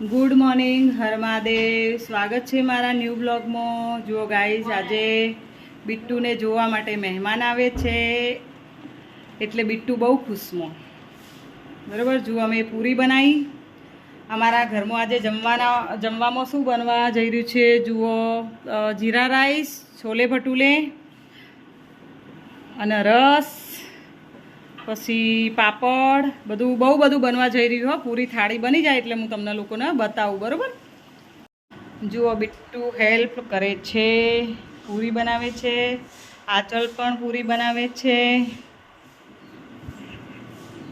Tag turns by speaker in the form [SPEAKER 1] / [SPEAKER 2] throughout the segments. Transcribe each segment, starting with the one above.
[SPEAKER 1] Good morning હર મહાદેવ સ્વાગત છે મારા ન્યૂ બ્લોગમાં. જુઓ ગાઈઝ આજે બિટ્ટુને જોવા માટે મહેમાન આવે છે. એટલે બિટ્ટુ બહુ ખુશમાં. બરાબર? જુઓ, અમે પૂરી બનાવી અમારા ઘરમાં આજે જમવાના, જમવામાં શું બનવા જઈ રહ્યું છે? જુઓ જીરા રાઈસ છોલે ભટુલે અને રસ. પછી પાપડ, બધું બહુ બધું બનવા જઈ રહ્યું હો. પૂરી થાળી બની જાય એટલે હું તમને લોકોને બતાવું, બરાબર? જુઓ, બિટ્ટુ હેલ્પ કરે છે, પૂરી બનાવે છે, આચલ પણ પૂરી બનાવે છે.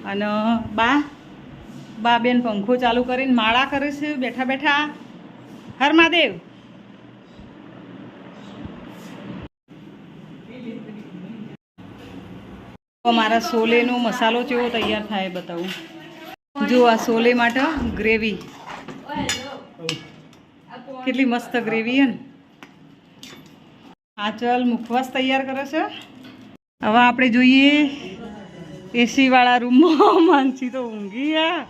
[SPEAKER 1] અને બા બા બેન પંખો ચાલુ કરીને માળા કરે છે, બેઠા બેઠા. હર મહાદેવ મારા સોલેનો મસાલો કેવો તૈયાર થાય બતાવું? જો આ સોલે માટે ગ્રેવી. કેટલી મસ્ત ગ્રેવી હે ને. ચલ મુખવાસ તૈયાર કરે છે. હવે આપણે જોઈએ એસીવાળા રૂમમાં માનસી તો ઊંઘી આ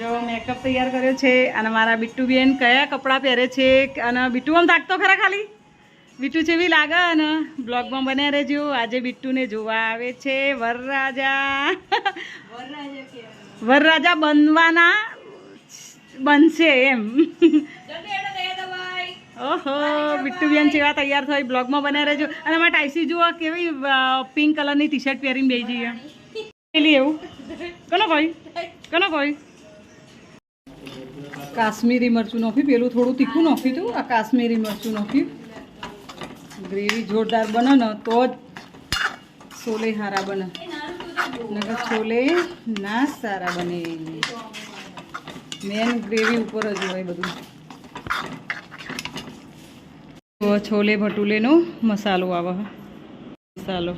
[SPEAKER 1] જો મેકઅપ તૈયાર કર્યો છે અને મારા બિટ્ટુ બેન કયા કપડાં પહેરે છે અને બિટ્ટુ આમ થાકતો ખરા ખાલી? બિટ્ટુ જેવી લાગે અને બ્લોગમાં બન્યા રહેજો. આજે બિટ્ટુને જોવા આવે છે વરરાજા. વરરાજા બનવાના બનશે એમ. ઓહો, બિટ્ટુ બેન જેવા તૈયાર થઈ બ્લોગમાં બન્યા રહેજો. અને અમારે ટાઈસી જુઓ, કેવી પિંક કલરની ટી શર્ટ પહેરીને બેસી જઈએ પેલી એવું કોનો કોઈ કોનો કોઈ કાશ્મીરી મરચું નાખ્યું, પેલું થોડું તીખું નાખ્યું હતું. આ કાશ્મીરી મરચું નાખ્યું. ગ્રેવી જોરદાર બને ને તો જ છોલે સારા બને. નકર છોલે ના સારા બને. મેન ગ્રેવી ઉપર જ હોય બધું. તો છોલે ભટુલેનો મસાલો આવે. મસાલો.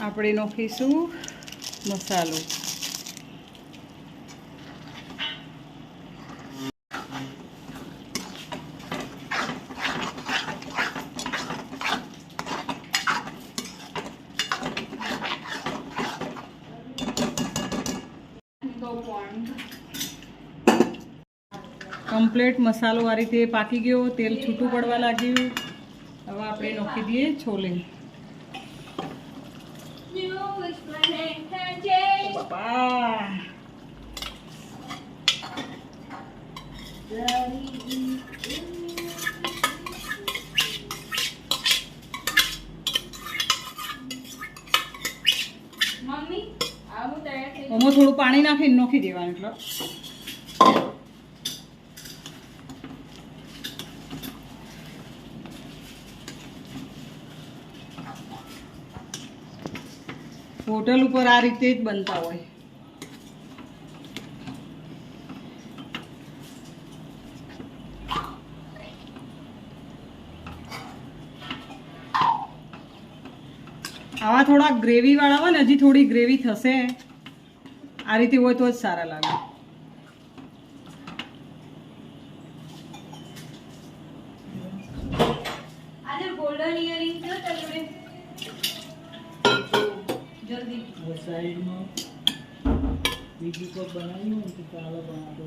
[SPEAKER 1] આપણે નોખીશું મસાલો. કમ્પ્લેટ મસાલો આ રીતે પાકી ગયો તેલ છૂટું પડવા લાગ્યું. હવે આપણે નોખી દઈએ છોલે. બાપા થોડું પાણી નાખીને નોખી દેવાનું એટલે. હોટલ ઉપર આ રીતે જ બનતા હોય. આવા થોડા ગ્રેવી વાળા હોય ને, હજી થોડી ગ્રેવી થશે. આ રીતે હોય તો જ સારા લાગે.
[SPEAKER 2] ગોલ્ડન ઇયરિંગ
[SPEAKER 3] સાઈડમાં બીજું કોઈ બનાવ્યું હોય ચાલો બનાવો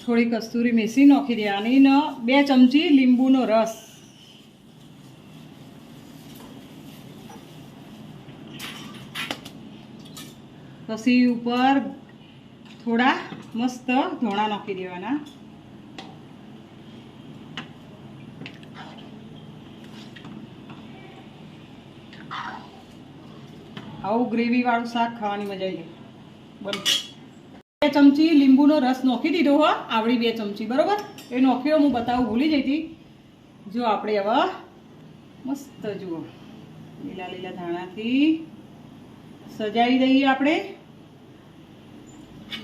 [SPEAKER 1] થોડી કસ્તુરી મેસી નાખી દેવાની ને બે ચમચી લીંબુનો રસ. પછી ઉપર થોડા મસ્ત ધોણા નાખી દેવાના. આવું ગ્રેવી વાળું શાક ખાવાની મજા આવી બરોબર બે ચમચી લીંબુનો રસ નોખી દીધો હો, આવડી બે ચમચી, બરોબર? એ નોખ્યો હું બતાવું, ભૂલી જઈ હતી જો આપણે હવે મસ્ત જુઓ, લીલા લીલા ધાણાથી સજાવી દઈએ આપણે.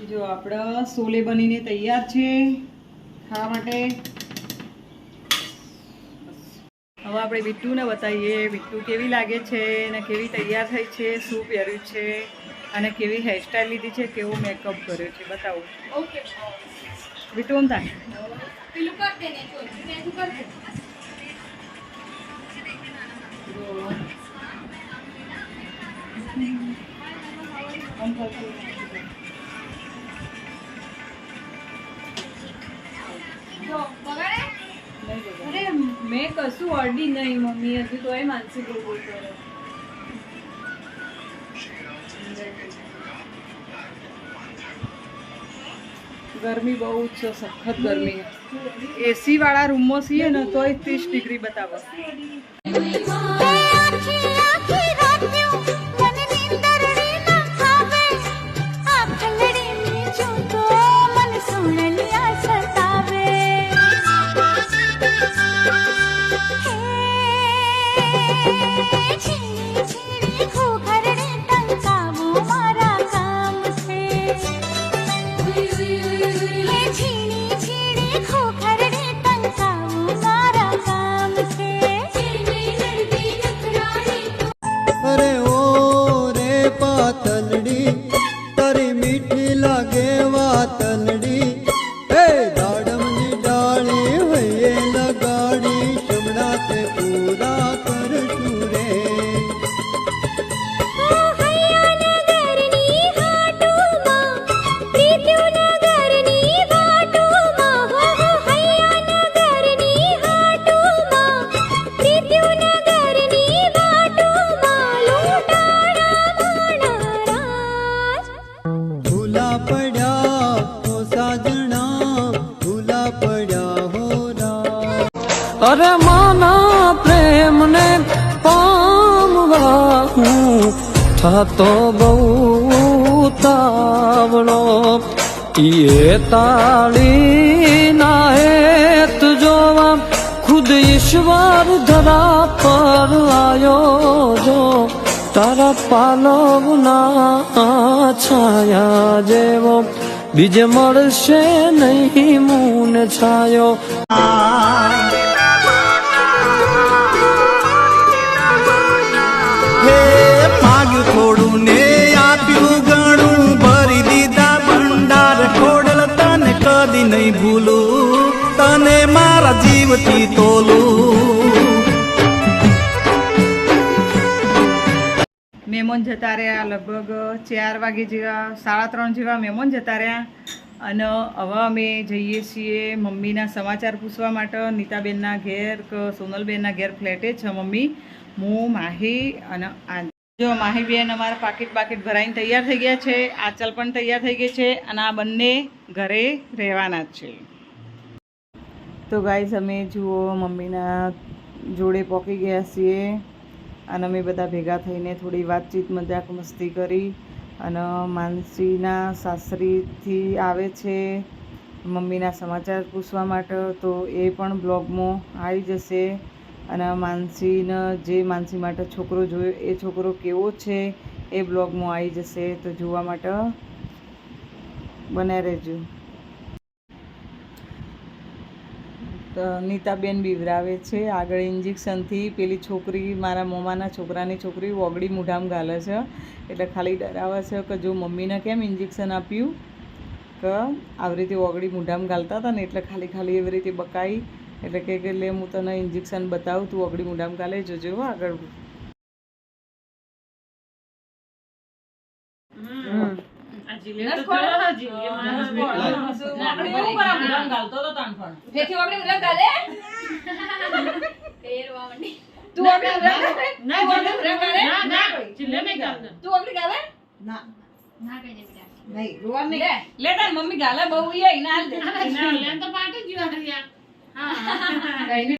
[SPEAKER 1] જો આપણે સોલે બનીને તૈયાર છે ખાવા માટે. હવે આપણે બિટ્ટુને બતાવીએ બિટ્ટુ કેવી લાગે છે અને કેવી તૈયાર થઈ છે શું પહેર્યું છે અને કેવી હેરસ્ટાઈલ લીધી છે કેવો મેકઅપ કર્યો છે બતાવો.
[SPEAKER 2] ઓકે.
[SPEAKER 1] આમ થાય.
[SPEAKER 2] પેલું કર દે ને ચોલ કર દે? જો કશું અડી નહીં મમ્મી. હજુ તો એ માનસિક રોગો કરે
[SPEAKER 1] ગરમી બહુ જ છે સખત ગરમી. એસી વાળા રૂમમાં છીએ ને તોય ત્રીસ ડિગ્રી બતાવો.
[SPEAKER 4] આખી આખી
[SPEAKER 5] પડ્યા સાજણા ભૂલા પડ્યા, હો રા
[SPEAKER 3] અરે માના પ્રેમને પામવા હું થતો બહુ તાવળો એ તાળી ના હેત જોવા ખુદ ઈશ્વર ધરા પર આવ્યો જો તારા પાલવના છાયા જેવો બીજે મળશે નહીં મૂન છાયો.
[SPEAKER 5] માગ્યું થોડું ને આપ્યું ઘણું ભરી દીધા ભંડાર ખોડલ તને કદી નહીં ભૂલું. તને મારા જીવથી તોલું
[SPEAKER 1] મહેમાન જતા રહ્યા, લગભગ ચાર વાગે જેવા, સાડા ત્રણ જેવા મહેમાન જતા રહ્યા. અને હવે અમે જઈએ છીએ મમ્મીના સમાચાર પૂછવા માટે. નીતાબેનના ઘેર, કે, સોનલબેનના ઘેર ફ્લેટે છે મમ્મી. હું, માહી અને આ જો માહીબેન અમારા પાકીટ બાકીટ ભરાઈને તૈયાર થઈ ગયા છે, આચલ પણ તૈયાર થઈ ગઈ છે અને આ બંને ઘરે રહેવાના જ છે. તો ગાઈઝ, અમે જુઓ મમ્મીના જોડે પહોંચી ગયા છીએ. અને અમે બધા ભેગા થઈને થોડી વાતચીત, મજાક મસ્તી કરી અને માનસીના સાસરીથી આવે છે મમ્મીના સમાચાર પૂછવા માટે, તો એ પણ બ્લોગમાં આવી જશે. અને માનસીને જે માનસી માટે છોકરો જોયો, એ છોકરો કેવો છે એ બ્લોગમાં આવી જશે, તો જોવા માટે બન્યા રહેજો તો નીતાબેન બીવરાવે છે. આગળ ઇન્જેક્શનથી પેલી છોકરી, મારા મોમાના છોકરાની છોકરી ઓગળી મૂઢામ ગાલે છે. એટલે ખાલી ડરાવે છે કે જો મમ્મીને કેમ ઇન્જેક્શન આપ્યું કે આવી રીતે ઓગળી મૂઢામ ગાલતા હતા ને એટલે ખાલી ખાલી એવી રીતે બકાઈ. એટલે કે લે, હું તને ઇન્જેક્શન બતાવું, તું ઓગળી મૂઢામ ગાલે જોજો આગળ.
[SPEAKER 2] જેથી આપણે બધા ગાલે? ફેરવા મંડી તું આપણે ના ના ગાલે? તું આપણે ગાલે? ના ના કઈ નહીં બેટા. લે લે તાર મમ્મી ગાલે બહુ ઈ ના દે